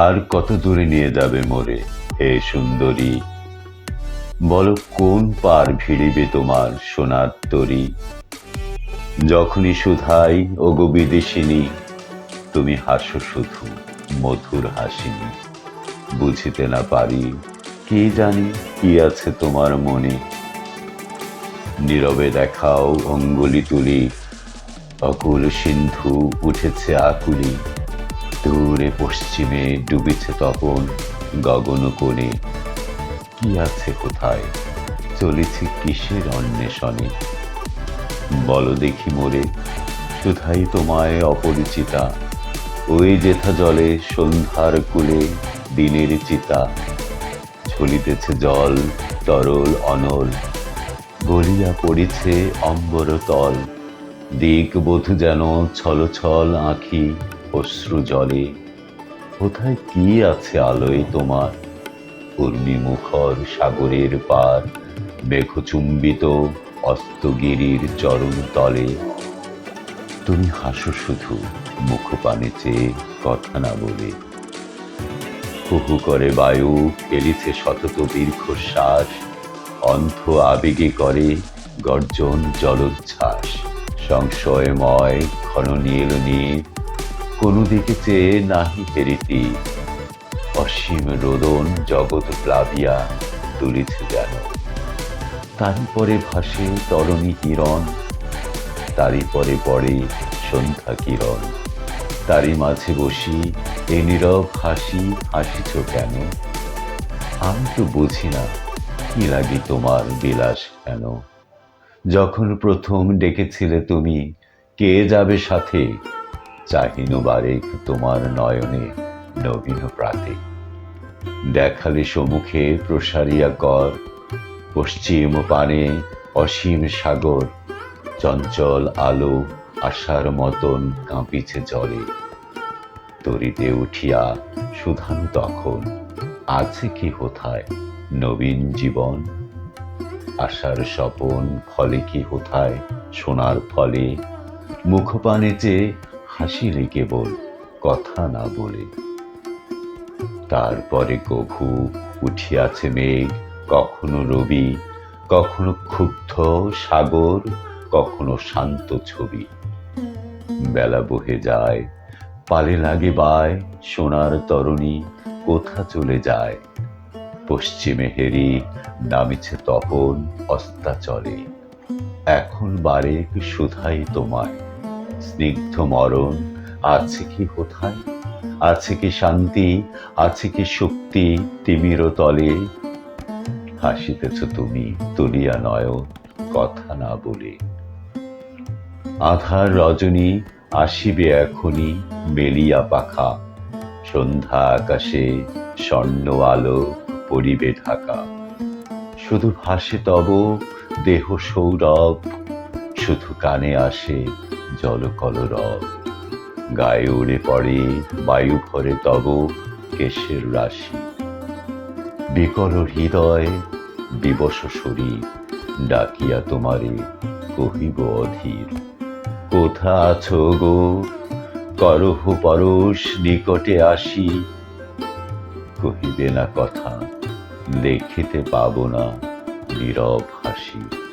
আর কত দূরে নিয়ে যাবে মোরে, হে সুন্দরী? বলো, কোন পার ভিড়িবে তোমার সোনার তরী? যখনই সুধাই, ও গো বিদেশিনী, তুমি হাসো শুধু মধুর হাসিনী। বুঝিতে না পারি, কি জানি কি আছে তোমার মনে। নীরবে দেখাও অঙ্গুলি তুলি, অকুল সিন্ধু উঠেছে আকুলি। দূরে, পশ্চিমে ডুবেছে তপন, গগন কোণে। কি আছে কোথায়? চলেছে কিসের অন্বেষণে? বলো দেখি মোরে শুধাই তোমায় অপরিচিতা। ওই যেথা জলে সন্ধ্যার কুলে দিনের চিতা। ঝলিতেছে জল, তরল, অনল। গলিয়া পড়িছে অম্বরতল। দিক বধু যেন ছল ছল আঁখি। অশ্রু জলে। কোথায় কি আছে আলোয় তোমার? মুখর সাগরের পার মেঘচুম্বিত অস্তগিরির চরণ তলে। তুমি হাসো শুধু মুখ পানে চেয়ে কথা না বলে। হুহু করে বায়ু ফেলিছে শতত দীর্ঘশ্বাস। অন্ধ আবেগে করে গর্জন জলোচ্ছ্বাস। সংশয়ময় ক্ষণ নীল নীল কোনো দিকে চেয়ে নাহি ফেরিতি অসীম রোদন জগৎ প্লাবিয়া তুলিছে যেন। তারই পরে ভাসে তরণী কিরণ তারই পরে পড়ে সন্ধ্যা কিরণ। তারই মাঝে বসি এ নীরব হাসি, হাসিছ কেন? আমি তো বুঝি না, কি লাগে তোমার বিলাস কেন? যখন প্রথম ডেকেছিলে তুমি, কে যাবে সাথে? চাহিনু বারেক তোমার নয়নে নবীন প্রাতে। দেখালে সমুখে প্রসারিয়া কর, পশ্চিম পানে অসীম সাগর, চঞ্চল আলো আশার মতন কাঁপিছে জলে। তরিতে উঠিয়া সুধানু তখন, আছে কি হোথায় নবীন জীবন? আশার স্বপন ফলে কি হোথায় সোনার ফলে? মুখপানে যে হাসিলে কেবল কথা না বলে। তারপরে কভু উঠিয়াছে মেঘ, কখনো রবি, কখনো ক্ষুব্ধ সাগর, কখনো শান্ত ছবি। বেলা বহে যায়, পালে লাগে বায়, সোনার তরণী কোথা চলে যায়? পশ্চিমে হেরি, নামিছে তপন, অস্তাচলে। এখন বারেক সুধাই তোমায়। স্নিগ্ধ মরণ, আছে কি কোথায় আছে কি শান্তি? আছে কি শক্তি তিমির তলে? হাসিতেছ তুমি তুলিয়া নয়ন, কথা না বলে। আধার রজনী আসিবে এখনি মেলিয়া পাখা। সন্ধ্যা আকাশে স্বর্ণ আলো পরিবে ঢাকা। শুধু ভাসে তব দেহ সৌরভ শুধু কানে আসে জলকলরব গায়ে উড়ে পড়ে বায়ু ভরে তব কেশের রাশি। বিকল হৃদয় বিবশ শরীর ডাকিয়া তোমারে কহিব অধীর। কোথা আছো গো? করহ পরশ নিকটে আসি। কহিবে না কথা, দেখিতে পাব না নীরব হাসি।